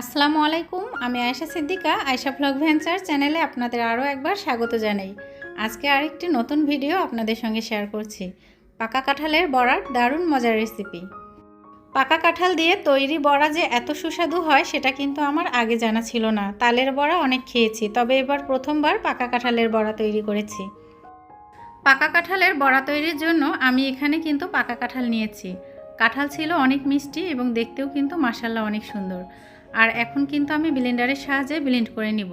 আসসালামু আলাইকুম, আমি আয়েশা সিদ্দিকা আয়সা ভ্লগ ভেঞ্চার চ্যানেলে আপনাদের আরও একবার স্বাগত জানাই। আজকে আরেকটি নতুন ভিডিও আপনাদের সঙ্গে শেয়ার করছি। পাকা কাঁঠালের বড়ার দারুণ মজার রেসিপি পাকা কাঁঠাল দিয়ে তৈরি বড়া যে এত সুস্বাদু হয়, সেটা কিন্তু আমার আগে জানা ছিল না। তালের বড়া অনেক খেয়েছি, তবে এবার প্রথমবার পাকা কাঁঠালের বড়া তৈরি করেছি। পাকা কাঁঠালের বড়া তৈরির জন্য আমি এখানে কিন্তু পাকা কাঁঠাল নিয়েছি। কাঁঠাল ছিল অনেক মিষ্টি এবং দেখতেও কিন্তু মাসাল্লা অনেক সুন্দর। আর এখন কিন্তু আমি ব্লেন্ডারের সাহায্যে ব্লেন্ড করে নিব।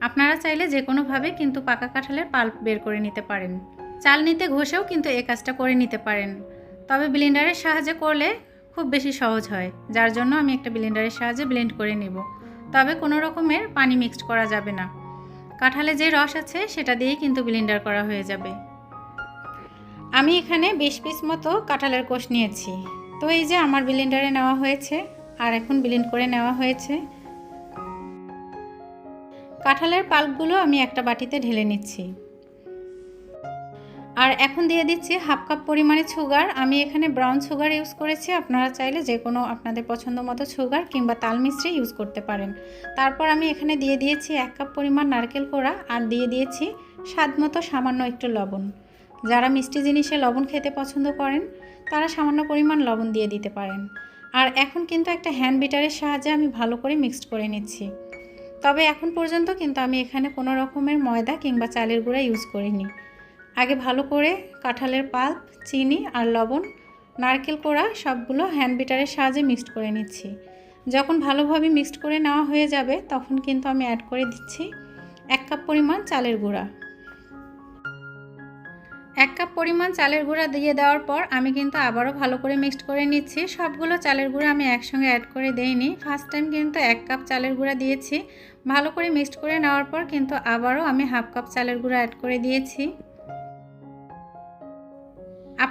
আপনারা চাইলে যে কোনোভাবে কিন্তু পাকা কাঁঠালের পাল্প বের করে নিতে পারেন। চাল নিতে ঘষেও কিন্তু এই কাজটা করে নিতে পারেন। তবে ব্লেন্ডারের সাহায্যে করলে খুব বেশি সহজ হয়, যার জন্য আমি একটা ব্লেন্ডারের সাহায্যে ব্লেন্ড করে নিব। তবে কোনো রকমের পানি মিক্সড করা যাবে না। কাঁঠালে যে রস আছে, সেটা দিয়েই কিন্তু ব্লেন্ডার করা হয়ে যাবে। আমি এখানে বিশ পিস মতো কাঁঠালের কোষ নিয়েছি। তো এই যে আমার ব্লেন্ডারে নেওয়া হয়েছে আর এখন ব্লেন্ড করে নেওয়া হয়েছে। কাঁঠালের পাল্পগুলো আমি একটা বাটিতে ঢেলে নিচ্ছি। আর এখন দিয়ে দিচ্ছি হাফ কাপ পরিমাণে সুগার। আমি এখানে ব্রাউন সুগার ইউজ করেছি। আপনারা চাইলে যে কোনো আপনাদের পছন্দ মতো সুগার কিংবা তাল মিশ্রি ইউজ করতে পারেন। তারপর আমি এখানে দিয়ে দিয়েছি এক কাপ পরিমাণ নারকেল কোড়া আর দিয়ে দিয়েছি স্বাদ মতো সামান্য একটু লবণ। যারা মিষ্টি জিনিসে লবণ খেতে পছন্দ করেন, তারা সামান্য পরিমাণ লবণ দিয়ে দিতে পারেন। আর এখন কিন্তু একটা হ্যান্ড বিটারের সাহায্যে আমি ভালো করে মিক্সড করে নিচ্ছি। তবে এখন পর্যন্ত কিন্তু আমি এখানে কোনো রকমের ময়দা কিংবা চালের গুঁড়া ইউজ করিনি। আগে ভালো করে কাঁঠালের পাল্প, চিনি আর লবণ, নারকেল কোড়া সবগুলো হ্যান্ড বিটারের সাহায্যে মিক্সড করে নিচ্ছি। যখন ভালোভাবে মিক্সড করে নেওয়া হয়ে যাবে তখন কিন্তু আমি অ্যাড করে দিচ্ছি এক কাপ পরিমাণ চালের গুঁড়া। এক কাপ পরিমাণ চালের গুঁড়া দিয়ে দেওয়ার পর আমি কিন্তু আবারও ভালো করে মিক্সড করে নিচ্ছি। সবগুলো চালের গুঁড়া আমি একসঙ্গে অ্যাড করে দেইনি। ফার্স্ট টাইম কিন্তু এক কাপ চালের গুঁড়া দিয়েছি। ভালো করে মিক্সড করে নেওয়ার পর কিন্তু আবারও আমি হাফ কাপ চালের গুঁড়া অ্যাড করে দিয়েছি।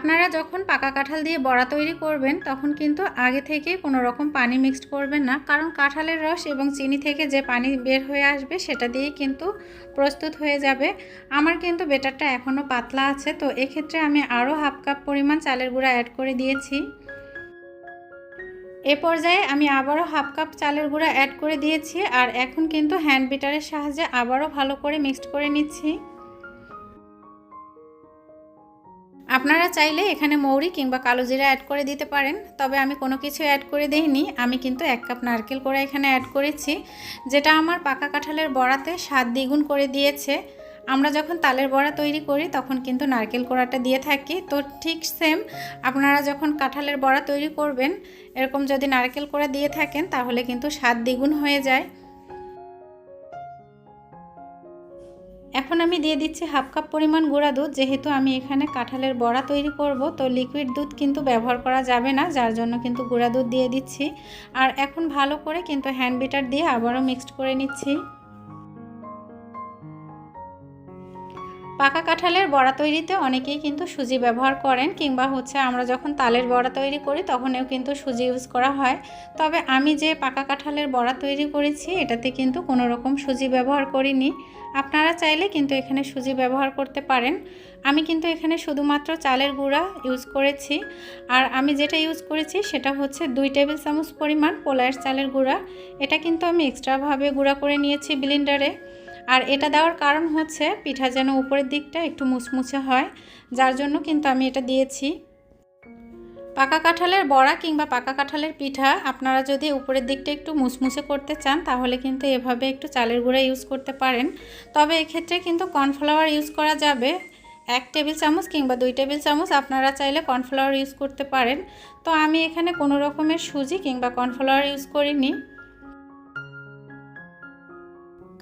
আপনারা যখন পাকা কাঁঠাল দিয়ে বড়া তৈরি করবেন, তখন কিন্তু আগে থেকে কোনো রকম পানি মিক্সড করবেন না। কারণ কাঁঠালের রস এবং চিনি থেকে যে পানি বের হয়ে আসবে, সেটা দিয়েই কিন্তু প্রস্তুত হয়ে যাবে। আমার কিন্তু বেটারটা এখনও পাতলা আছে, তো এক্ষেত্রে আমি আরও হাফ কাপ পরিমাণ চালের গুঁড়া অ্যাড করে দিয়েছি। এ পর্যায়ে আমি আবারও হাফ কাপ চালের গুঁড়া অ্যাড করে দিয়েছি, আর এখন কিন্তু হ্যান্ড বিটারের সাহায্যে আবারও ভালো করে মিক্সড করে নিচ্ছি। আপনারা চাইলে এখানে মৌরি কিংবা কালো জিরা অ্যাড করে দিতে পারেন, তবে আমি কোনো কিছু অ্যাড করে দিইনি। আমি কিন্তু এক কাপ নারকেল করে এখানে অ্যাড করেছি, যেটা আমার পাকা কাঁঠালের বড়াতে স্বাদ দ্বিগুণ করে দিয়েছে। আমরা যখন তালের বড়া তৈরি করি, তখন কিন্তু নারকেল কোড়াটা দিয়ে থাকি। তো ঠিক সেম আপনারা যখন কাঁঠালের বড়া তৈরি করবেন, এরকম যদি নারকেল কোড়া দিয়ে থাকেন, তাহলে কিন্তু স্বাদ দ্বিগুণ হয়ে যায়। এখন আমি দিয়ে দিচ্ছি হাফ কাপ পরিমাণ গুঁড়া দুধ। যেহেতু আমি এখানে কাঁঠালের বড়া তৈরি করব, তো লিকুইড দুধ কিন্তু ব্যবহার করা যাবে না, যার জন্য কিন্তু গুঁড়া দুধ দিয়ে দিচ্ছি। আর এখন ভালো করে কিন্তু হ্যান্ড বিটার দিয়ে আবারও মিক্সড করে নিচ্ছি। পাকা কাঁঠালের বড়া তৈরিতে অনেকেই কিন্তু সুজি ব্যবহার করেন কিংবা হচ্ছে আমরা যখন তালের বড়া তৈরি করি তখনও কিন্তু সুজি ইউজ করা হয়। তবে আমি যে পাকা কাঁঠালের বড়া তৈরি করেছি, এটাতে কিন্তু কোনো রকম সুজি ব্যবহার করিনি। আপনারা চাইলে কিন্তু এখানে সুজি ব্যবহার করতে পারেন। আমি কিন্তু এখানে শুধুমাত্র চালের গুঁড়া ইউজ করেছি। আর আমি যেটা ইউজ করেছি সেটা হচ্ছে দুই টেবিল চামচ পরিমাণ পোলায়ের চালের গুঁড়া। এটা কিন্তু আমি এক্সট্রাভাবে গুঁড়া করে নিয়েছি ব্লিন্ডারে। আর এটা দেওয়ার কারণ হচ্ছে পিঠা যেন উপরের দিকটা একটু মুচমুচে হয়, যার জন্য কিন্তু আমি এটা দিয়েছি। পাকা কাঁঠালের বড়া কিংবা পাকা কাঁঠালের পিঠা আপনারা যদি উপরের দিকটা একটু মুচমুচে করতে চান, তাহলে কিন্তু এভাবে একটু চালের গুঁড়া ইউজ করতে পারেন। তবে এক্ষেত্রে কিন্তু কর্নফ্লাওয়ার ইউজ করা যাবে। এক টেবিল চামচ কিংবা দুই টেবিল চামচ আপনারা চাইলে কর্নফ্লাওয়ার ইউজ করতে পারেন। তো আমি এখানে কোনো রকমের সুজি কিংবা কর্নফ্লাওয়ার ইউজ করিনি।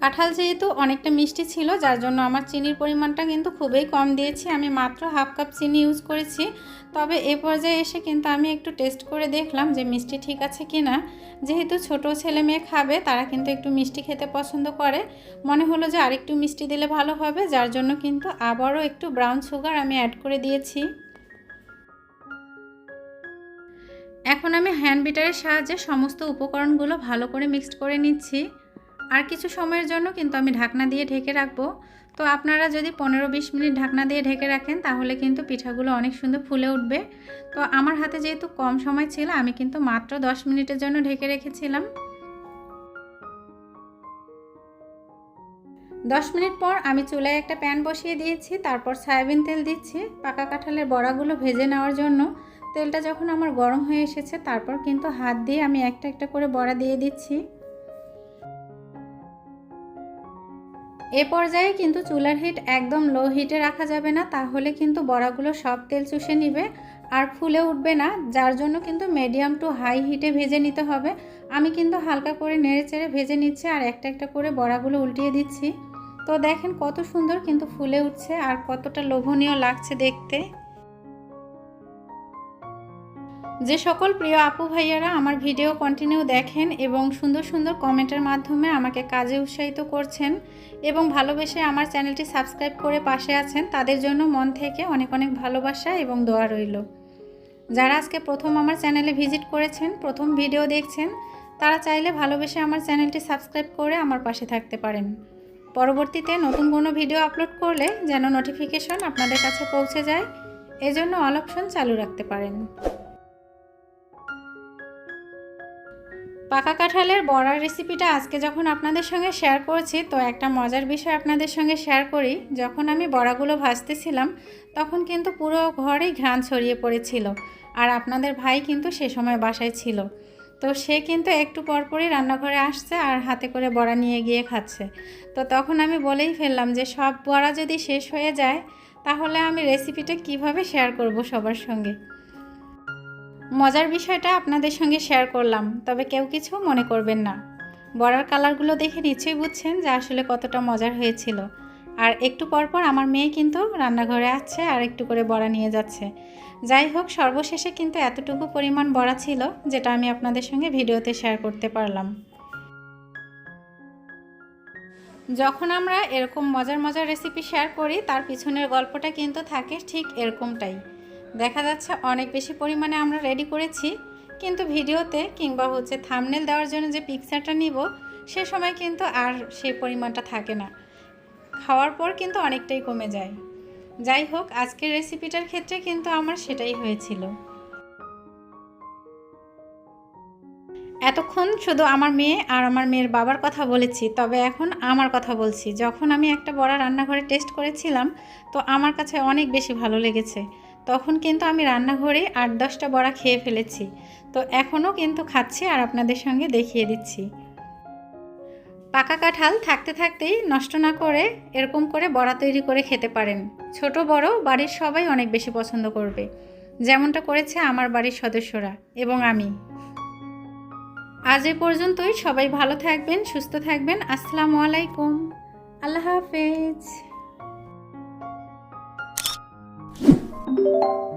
কাঁঠাল যেহেতু অনেকটা মিষ্টি ছিল, যার জন্য আমার চিনির পরিমাণটা কিন্তু খুবই কম দিয়েছি। আমি মাত্র হাফ কাপ চিনি ইউজ করেছি। তবে এ পর্যায়ে এসে কিন্তু আমি একটু টেস্ট করে দেখলাম যে মিষ্টি ঠিক আছে কি না যেহেতু ছোট ছেলে মেয়ে খাবে, তারা কিন্তু একটু মিষ্টি খেতে পছন্দ করে। মনে হলো যে আরেকটু মিষ্টি দিলে ভালো হবে, যার জন্য কিন্তু আবারও একটু ব্রাউন সুগার আমি অ্যাড করে দিয়েছি। এখন আমি হ্যান্ড বিটারের সাহায্যে সমস্ত উপকরণগুলো ভালো করে মিক্সড করে নিচ্ছি। আর কিছু সময়ের জন্য কিন্তু আমি ঢাকনা দিয়ে ঢেকে রাখব। তো আপনারা যদি পনেরো বিশ মিনিট ঢাকনা দিয়ে ঢেকে রাখেন, তাহলে কিন্তু পিঠাগুলো অনেক সুন্দর ফুলে উঠবে। তো আমার হাতে যেহেতু কম সময় ছিল, আমি কিন্তু মাত্র 10 মিনিটের জন্য ঢেকে রেখেছিলাম। 10 মিনিট পর আমি চুলায় একটা প্যান বসিয়ে দিয়েছি, তারপর সয়াবিন তেল দিচ্ছি। পাকা কাঁঠালের বড়াগুলো ভেজে নেওয়ার জন্য। তেলটা যখন আমার গরম হয়ে এসেছে, তারপর কিন্তু হাত দিয়ে আমি একটা একটা করে বড়া দিয়ে দিচ্ছি। এ পর্যায়ে কিন্তু চুলার হিট একদম লো হিটে রাখা যাবে না, তাহলে কিন্তু বড়াগুলো সব তেল চুষে নিবে আর ফুলে উঠবে না, যার জন্য কিন্তু মিডিয়াম টু হাই হিটে ভেজে নিতে হবে। আমি কিন্তু হালকা করে নেড়ে চেড়ে ভেজে নিচ্ছি আর একটা একটা করে বড়াগুলো উল্টিয়ে দিচ্ছি। তো দেখেন কত সুন্দর কিন্তু ফুলে উঠছে আর কতটা লোভনীয় লাগছে দেখতে। যে সকল প্রিয় আপু ভাইয়ারা আমার ভিডিও কন্টিনিউ দেখেন এবং সুন্দর সুন্দর কমেন্টের মাধ্যমে আমাকে কাজে উৎসাহিত করছেন এবং ভালোবেসে আমার চ্যানেলটি সাবস্ক্রাইব করে পাশে আছেন, তাদের জন্য মন থেকে অনেক অনেক ভালোবাসা এবং দোয়া রইল। যারা আজকে প্রথম আমার চ্যানেলে ভিজিট করেছেন, প্রথম ভিডিও দেখছেন, তারা চাইলে ভালোবেসে আমার চ্যানেলটি সাবস্ক্রাইব করে আমার পাশে থাকতে পারেন। পরবর্তীতে নতুন কোনো ভিডিও আপলোড করলে যেন নোটিফিকেশন আপনাদের কাছে পৌঁছে যায়, এজন্য অল অপশন চালু রাখতে পারেন। পাকা কাঁঠালের বড়ার রেসিপিটা আজকে যখন আপনাদের সঙ্গে শেয়ার করছি, তো একটা মজার বিষয় আপনাদের সঙ্গে শেয়ার করি। যখন আমি বড়াগুলো ভাজতেছিলাম, তখন কিন্তু পুরো ঘরেই ঘ্রাণ ছড়িয়ে পড়েছিল। আর আপনাদের ভাই কিন্তু সে সময় বাসায় ছিল। তো সে কিন্তু একটু পরপরই রান্নাঘরে আসছে আর হাতে করে বড়া নিয়ে গিয়ে খাচ্ছে। তো তখন আমি বলেই ফেললাম যে, সব বড়া যদি শেষ হয়ে যায়, তাহলে আমি রেসিপিটা কীভাবে শেয়ার করব সবার সঙ্গে? মজার বিষয়টা আপনাদের সঙ্গে শেয়ার করলাম, তবে কেউ কিছু মনে করবেন না। বড়ার কালারগুলো দেখে নিশ্চয়ই বুঝছেন যে আসলে কতটা মজার হয়েছিল। আর একটু পরপর আমার মেয়ে কিন্তু রান্নাঘরে আসছে আর একটু করে বড়া নিয়ে যাচ্ছে। যাই হোক, সর্বশেষে কিন্তু এতটুকু পরিমাণ বড়া ছিল, যেটা আমি আপনাদের সঙ্গে ভিডিওতে শেয়ার করতে পারলাম। যখন আমরা এরকম মজার মজার রেসিপি শেয়ার করি, তার পিছনের গল্পটা কিন্তু থাকে ঠিক এরকমটাই। দেখা যাচ্ছে অনেক বেশি পরিমাণে আমরা রেডি করেছি, কিন্তু ভিডিওতে কিংবা হচ্ছে থামনেল দেওয়ার জন্য যে পিকচারটা নিব, সে সময় কিন্তু আর সেই পরিমাণটা থাকে না। খাওয়ার পর কিন্তু অনেকটাই কমে যায়। যাই হোক, আজকের রেসিপিটার ক্ষেত্রে কিন্তু আমার সেটাই হয়েছিল। এতক্ষণ শুধু আমার মেয়ে আর আমার মেয়ের বাবার কথা বলেছি, তবে এখন আমার কথা বলছি। যখন আমি একটা বড়া রান্নাঘরে টেস্ট করেছিলাম, তো আমার কাছে অনেক বেশি ভালো লেগেছে। তখন কিন্তু আমি রান্নাঘরে আট দশটা বড়া খেয়ে ফেলেছি। তো এখনও কিন্তু খাচ্ছি আর আপনাদের সঙ্গে দেখিয়ে দিচ্ছি। পাকা কাঁঠাল থাকতে থাকতেই নষ্ট না করে এরকম করে বড়া তৈরি করে খেতে পারেন। ছোট বড় বাড়ির সবাই অনেক বেশি পছন্দ করবে। যেমনটা করেছে আমার বাড়ির সদস্যরা এবং আমি। আজ এ পর্যন্তই। সবাই ভালো থাকবেন, সুস্থ থাকবেন। আসসালামু আলাইকুম। আল্লাহ হাফেজ। Thank you.